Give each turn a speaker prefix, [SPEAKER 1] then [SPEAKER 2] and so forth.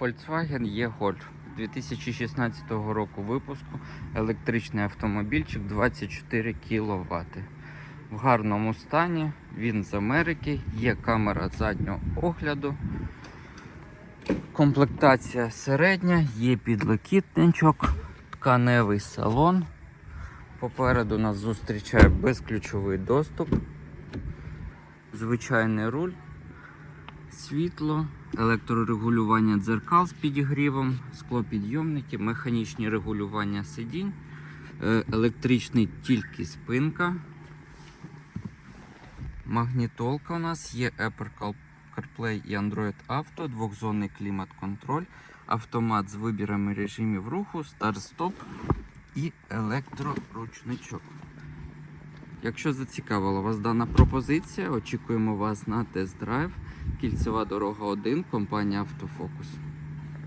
[SPEAKER 1] Volkswagen E-Golf 2016 року випуску. Електричний автомобільчик 24 кВт. В гарному стані. Він з Америки. Є камера заднього огляду. Комплектація середня, є підлокітничок, тканевий салон. Попереду нас зустрічає безключовий доступ, звичайний руль, світло, електрорегулювання дзеркал з підігрівом, склопідйомники, механічні регулювання сидінь, е, електричний тільки спинка. Магнітолка у нас є Apple CarPlay і Android Auto, двохзонний клімат-контроль, автомат з вибірами режимів руху, старт-стоп і електроручничок. Якщо зацікавила вас дана пропозиція, очікуємо вас на тест-драйв. Кільцева дорога 1, компанія Автофокус.